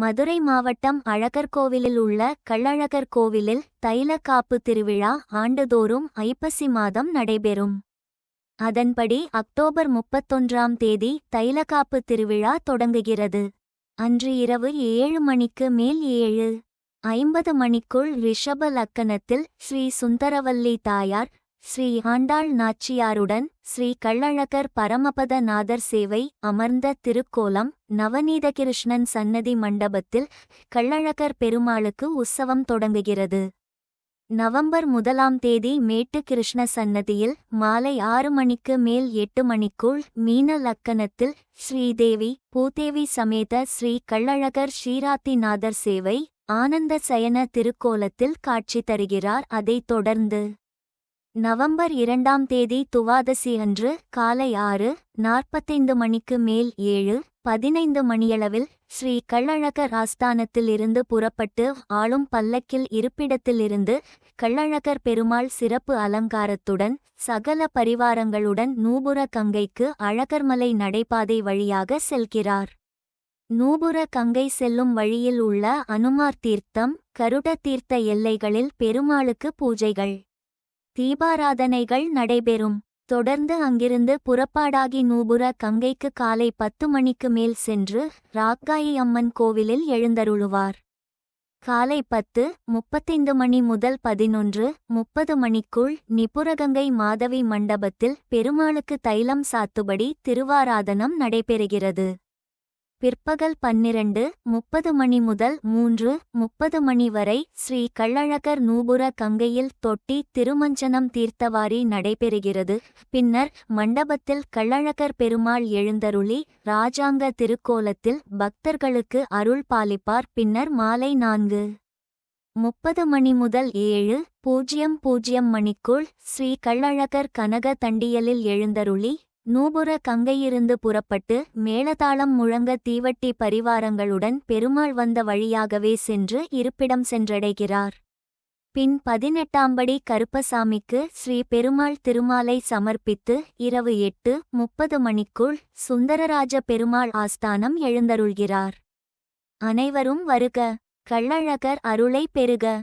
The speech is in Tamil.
மதுரை மாவட்டம் அழகர்கோவிலில் உள்ள கள்ளழகர் கோவிலில் தைலக்காப்பு திருவிழா ஆண்டுதோறும் ஐப்பசி மாதம் நடைபெறும். அதன்படி அக்டோபர் முப்பத்தொன்றாம் தேதி தைலக்காப்பு திருவிழா தொடங்குகிறது. அன்று இரவு ஏழு மணிக்கு மேல் ஏழு ஐம்பது மணிக்குள் ரிஷப லக்கணத்தில் ஸ்ரீ சுந்தரவல்லி தாயார் ஸ்ரீ ஆண்டாள் நாச்சியாருடன் ஸ்ரீ கள்ளழகர் பரமபத நாதர் சேவை அமர்ந்த திருக்கோலம் நவநீதகிருஷ்ணன் சன்னதி மண்டபத்தில் கள்ளழகர் பெருமாளுக்கு உற்சவம் தொடங்குகிறது. நவம்பர் முதலாம் தேதி மேட்டு கிருஷ்ண சன்னதியில் மாலை ஆறு மணிக்கு மேல் எட்டு மணிக்குள் மீன லக்கணத்தில் ஸ்ரீதேவி பூதேவி சமேத ஸ்ரீ கள்ளழகர் ஸ்ரீராத்திநாதர் சேவை ஆனந்த சயன திருக்கோலத்தில் காட்சி தருகிறார். அதைத் தொடர்ந்து நவம்பர் இரண்டாம் தேதி துவாதசி அன்று காலை ஆறு நாற்பத்தைந்து மணிக்கு மேல் ஏழு பதினைந்து மணியளவில் ஸ்ரீ கள்ளழகர் ஆஸ்தானத்தில் இருந்து புறப்பட்டு ஆளும் பல்லக்கில் இருப்பிடத்திலிருந்து கள்ளழகர் பெருமாள் சிறப்பு அலங்காரத்துடன் சகல பரிவாரங்களுடன் நூபுர கங்கைக்கு அழகர்மலை நடைபாதை வழியாக செல்கிறார். நூபுர கங்கை செல்லும் வழியில் உள்ள அனுமார் தீர்த்தம் கருட தீர்த்த எல்லைகளில் பெருமாளுக்கு பூஜைகள். தீபாராதனைகள் நடைபெறும். தொடர்ந்து அங்கிருந்து புறப்பாடாகி நூபுர கங்கைக்கு காலை பத்து மணிக்கு மேல் சென்று ராக்காயி அம்மன் கோவிலில் எழுந்தருளுவார். காலை பத்து முப்பத்தைந்து மணி முதல் பதினொன்று முப்பது மணிக்குள் நிபுரகங்கை மாதவி மண்டபத்தில் பெருமாளுக்கு தைலம் சாத்துபடி திருவாராதனம் நடைபெறுகிறது. பிற்பகல் பன்னிரண்டு முப்பது மணி முதல் மூன்று முப்பது மணி வரை ஸ்ரீ கள்ளழகர் நூபுர கங்கையில் தொட்டி திருமஞ்சனம் தீர்த்தவாரி நடைபெறுகிறது. பின்னர் மண்டபத்தில் கள்ளழகர் பெருமாள் எழுந்தருளி ராஜாங்க திருக்கோலத்தில் பக்தர்களுக்கு அருள் பாலிப்பார். பின்னர் மாலை நான்கு முப்பது மணி முதல் ஏழு பூஜ்ஜியம் பூஜ்ஜியம் மணிக்குள் ஸ்ரீ கள்ளழகர் கனக தண்டியலில் எழுந்தருளி நூபுர கங்கையிருந்து புறப்பட்டு மேளதாளம் முழங்க தீவட்டி பரிவாரங்களுடன் பெருமாள் வந்த வழியாகவே சென்று இருப்பிடம் சென்றடைகிறார். பின் பதினெட்டாம்படி கருப்பசாமிக்கு ஸ்ரீ பெருமாள் திருமாலை சமர்ப்பித்து இரவு எட்டு முப்பது மணிக்குள் சுந்தரராஜ பெருமாள் ஆஸ்தானம் எழுந்தருள்கிறார். அனைவரும் வருக. கள்ளழகர் அருளை பெறுக.